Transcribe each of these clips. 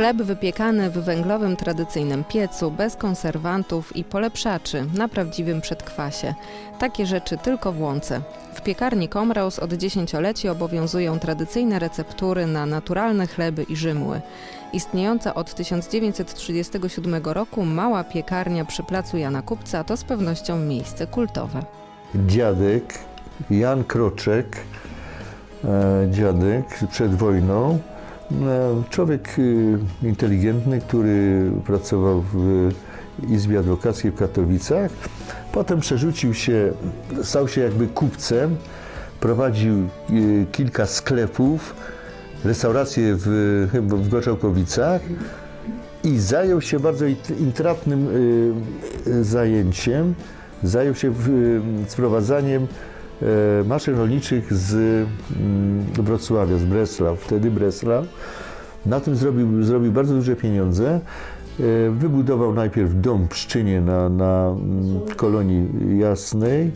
Chleb wypiekany w węglowym tradycyjnym piecu, bez konserwantów i polepszaczy, na prawdziwym przedkwasie. Takie rzeczy tylko w łące. W piekarni Komraus od dziesięcioleci obowiązują tradycyjne receptury na naturalne chleby i żymły. Istniejąca od 1937 roku mała piekarnia przy placu Jana Kupca to z pewnością miejsce kultowe. dziadek Jan Kroczek, e, dziadek przed wojną. E, Człowiek e, inteligentny, który pracował w Izbie Adwokackiej w Katowicach. Potem przerzucił się, stał się jakby kupcem, prowadził e, kilka sklepów, restaurację w, w Gorzałkowicach i zajął się bardzo int- intratnym y, y, zajęciem. Zajął się y, sprowadzaniem y, maszyn rolniczych z mm, Wrocławia, z Breslau, wtedy Breslau. Na tym zrobił, zrobił bardzo duże pieniądze. Y, Wybudował najpierw dom w Pszczynie na, na mm, kolonii Jasnej,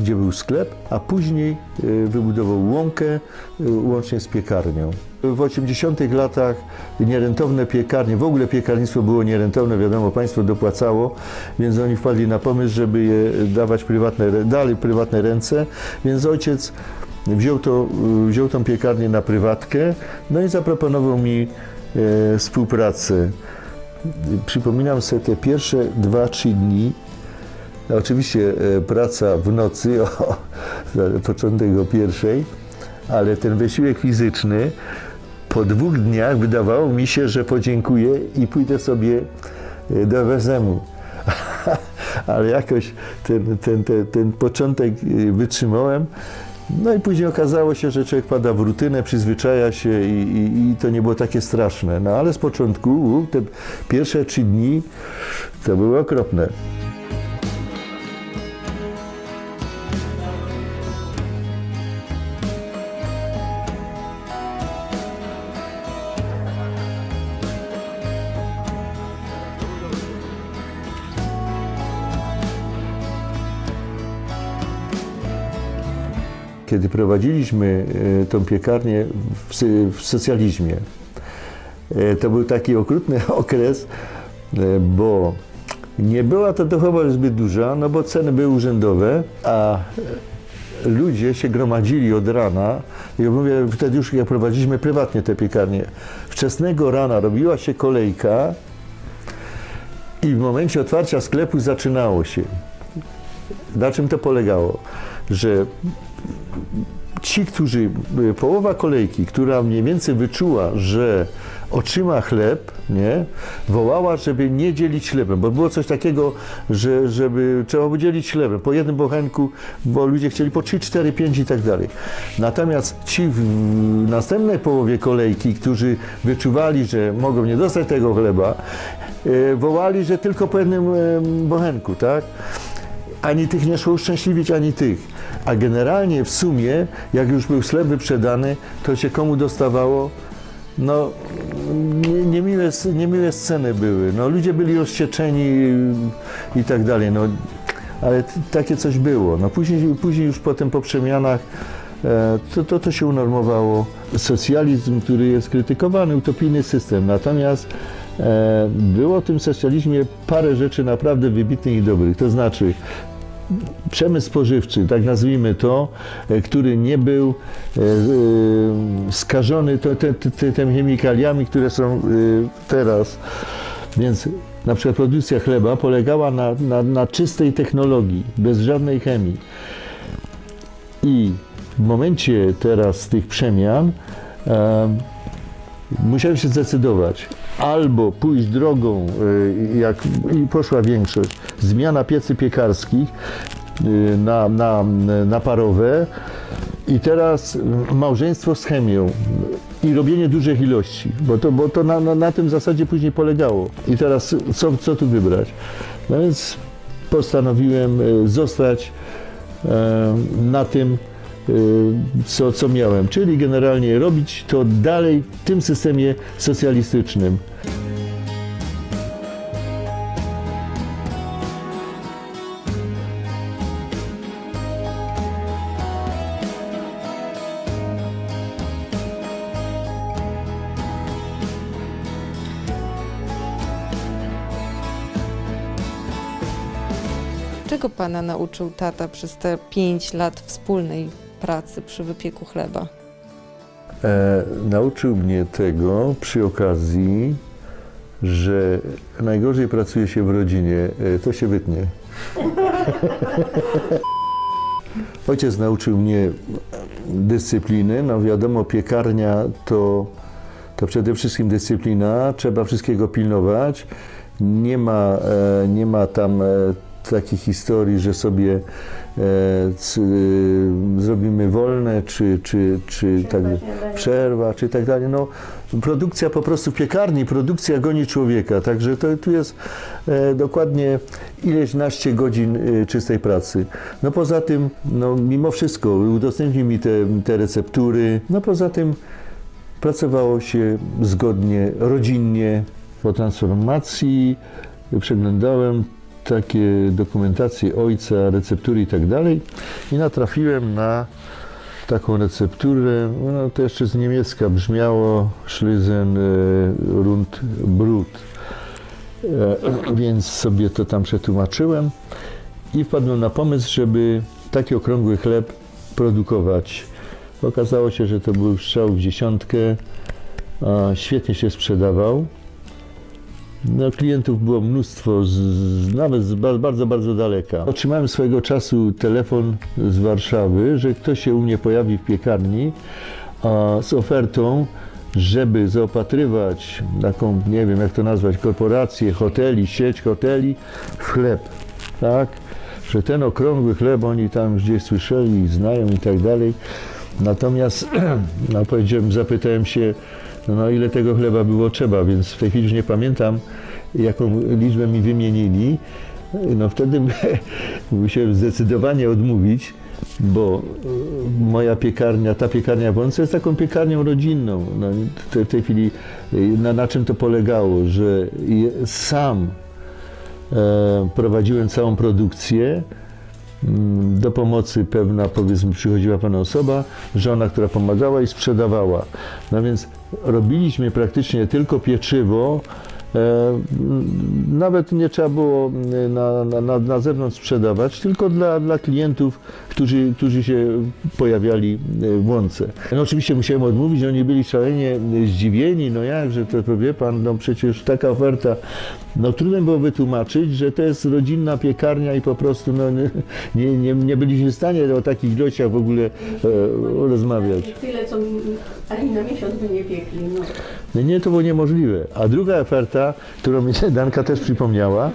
gdzie był sklep, a później y, wybudował łąkę y, łącznie z piekarnią. W 80 latach nierentowne piekarnie, w ogóle piekarnictwo było nierentowne, wiadomo, państwo dopłacało, więc oni wpadli na pomysł, żeby je dawać prywatne, dali prywatne ręce, więc ojciec wziął, to, y, wziął tą piekarnię na prywatkę, no i zaproponował mi e, współpracę. Przypominam sobie te pierwsze 2-3 dni, Oczywiście e, praca w nocy, o, początek o pierwszej, ale ten wysiłek fizyczny po dwóch dniach wydawało mi się, że podziękuję i pójdę sobie e, do Wezemu. ale jakoś ten, ten, ten, ten początek e, wytrzymałem. No i później okazało się, że człowiek pada w rutynę, przyzwyczaja się i, i, i to nie było takie straszne. No ale z początku, te pierwsze trzy dni to były okropne. Kiedy prowadziliśmy e, tą piekarnię w, socjalizmie, e, to był taki okrutny okres, e, bo nie była to dochowa zbyt duża, no bo ceny były urzędowe, a ludzie się gromadzili od rana. Ja mówię, wtedy już jak prowadziliśmy prywatnie te piekarnie. Wczesnego rana robiła się kolejka i w momencie otwarcia sklepu zaczynało się. Na czym to polegało? Że ci, którzy, y, połowa kolejki, która mniej więcej wyczuła, że otrzyma chleb, nie, wołała, żeby nie dzielić chlebem, bo było coś takiego, że żeby trzeba było dzielić chlebem po jednym bochenku, bo ludzie chcieli po 3, 4, 5 i tak dalej. Natomiast ci w następnej połowie kolejki, którzy wyczuwali, że mogą nie dostać tego chleba, y, wołali, że tylko po jednym bochenku, tak? Ani tych nie szło uszczęśliwić, ani tych. A generalnie w sumie, jak już był sklep wyprzedany, to się komu dostawało? No, nie- niemiłe, niemiłe sceny były. No, ludzie byli rozcieczeni i tak dalej. No, ale takie coś było. No, później, później już potem po przemianach e, to, to, to się unormowało. Socjalizm, który jest krytykowany, utopijny system. Natomiast było w tym socjalizmie parę rzeczy naprawdę wybitnych i dobrych. To znaczy przemysł spożywczy, tak nazwijmy to, e, który nie był e, e, skażony tymi chemikaliami, które są e, teraz. Więc na przykład produkcja chleba polegała na, na, na czystej technologii, bez żadnej chemii. I w momencie teraz tych przemian e, musiałem się zdecydować. Albo pójść drogą, y, jak i poszła większość, zmiana piecy piekarskich y, na, na, na parowe i teraz małżeństwo z chemią i robienie dużych ilości, bo to, bo to na, na, na tym zasadzie później polegało. I teraz co, co tu wybrać? No więc postanowiłem y, zostać na tym, Y, co, co miałem, czyli generalnie robić to dalej w tym systemie socjalistycznym. Czego pana nauczył tata przez te pięć lat wspólnej pracy przy wypieku chleba? E, nauczył mnie tego przy okazji, że najgorzej pracuje się w rodzinie, e, to się wytnie. Ojciec nauczył mnie dyscypliny. No wiadomo, piekarnia to, to przede wszystkim dyscyplina. Trzeba wszystkiego pilnować. Nie ma, e, nie ma tam e, takiej historii, że sobie e, c, zrobimy wolne, czy, czy, czy tak, przerwa, czy tak dalej. No, produkcja po prostu piekarni, produkcja goni człowieka, także to, tu jest e, dokładnie ileś naście godzin e, czystej pracy. No poza tym, no mimo wszystko, udostępnił mi te, te receptury, no poza tym pracowało się zgodnie, rodzinnie. Po transformacji przeglądałem takie dokumentacje ojca, receptury i tak dalej i natrafiłem na taką recepturę, no to jeszcze z niemiecka brzmiało Schlüsen e, Rund Brut. E, więc sobie to tam przetłumaczyłem i wpadłem na pomysł, żeby taki okrągły chleb produkować. Okazało się, że to był strzał w dziesiątkę, a świetnie się sprzedawał. No, klientów było mnóstwo, z, z, nawet z ba- bardzo, bardzo daleka. Otrzymałem swojego czasu telefon z Warszawy, że ktoś się u mnie pojawi w piekarni a, z ofertą, żeby zaopatrywać taką, nie wiem jak to nazwać, korporację, hoteli, sieć hoteli w chleb. Tak? Że ten okrągły chleb oni tam gdzieś słyszeli, znają i tak dalej. Natomiast no, powiedziałem, zapytałem się, no ile tego chleba było trzeba, więc w tej chwili już nie pamiętam, jaką liczbę mi wymienili. No wtedy musiałem zdecydowanie odmówić, bo e, moja piekarnia, ta piekarnia w Łące jest taką piekarnią rodzinną. No, w tej chwili e, na, na czym to polegało, że sam e, prowadziłem całą produkcję. Mm, Do pomocy pewna, powiedzmy, przychodziła pana osoba, żona, która pomagała i sprzedawała. No więc robiliśmy praktycznie tylko pieczywo. E, nawet nie trzeba było mm, na, na, na, zewnątrz sprzedawać, tylko dla, dla klientów, którzy, którzy się pojawiali e, w łące. No oczywiście musiałem odmówić, oni byli szalenie e, zdziwieni, no jakże to, to wie pan, no przecież taka oferta, no trudno było wytłumaczyć, że to jest rodzinna piekarnia i po prostu no, nie, nie, nie, byliśmy w stanie o takich ilościach w ogóle e, rozmawiać. Tyle, co ani na miesiąc by nie piekli. No. No nie, to było niemożliwe. A druga oferta, którą mi Danka też przypomniała,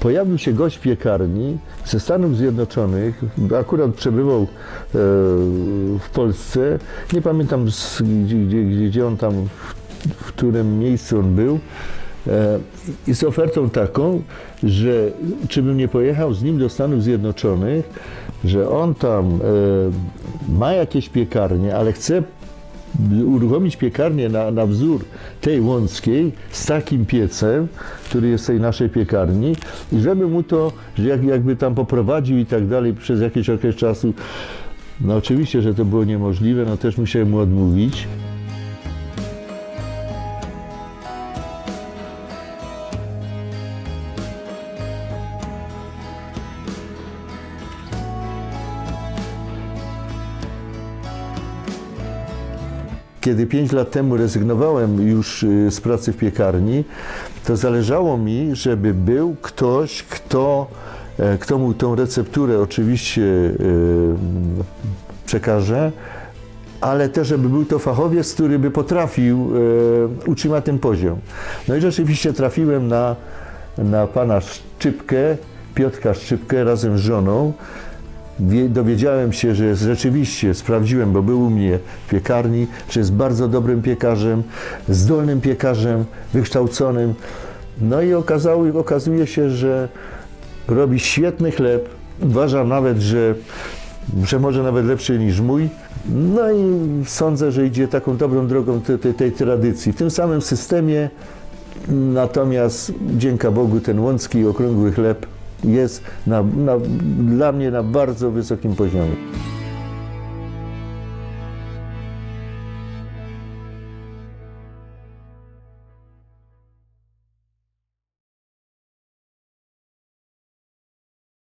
pojawił się gość piekarni ze Stanów Zjednoczonych, akurat przebywał e, w Polsce, nie pamiętam z, gdzie, gdzie, on tam, w, w którym miejscu on był, e, i z ofertą taką, że czy bym nie pojechał z nim do Stanów Zjednoczonych, że on tam e, ma jakieś piekarnie, ale chce uruchomić piekarnię na, na wzór tej łąckiej z takim piecem, który jest w tej naszej piekarni i żeby mu to, jak, jakby tam poprowadził i tak dalej przez jakiś okres czasu. No oczywiście, że to było niemożliwe, no też musiałem mu odmówić. Kiedy pięć lat temu rezygnowałem już y, z pracy w piekarni, to zależało mi, żeby był ktoś, kto, e, kto mu tą recepturę oczywiście y, przekaże, ale też, żeby był to fachowiec, który by potrafił e, utrzymać ten poziom. No i rzeczywiście trafiłem na, na pana Szczypkę, Piotrka Szczypkę razem z żoną. Wie- Dowiedziałem się, że jest rzeczywiście, sprawdziłem, bo był u mnie w piekarni, że jest bardzo dobrym piekarzem, zdolnym piekarzem, wykształconym. No i okazało, okazuje się, że robi świetny chleb. Uważam nawet, że, że może nawet lepszy niż mój. No i sądzę, że idzie taką dobrą drogą tej, tej, tej tradycji. W tym samym systemie, natomiast dzięki Bogu ten łącki okrągły chleb jest na, na, dla mnie na bardzo wysokim poziomie.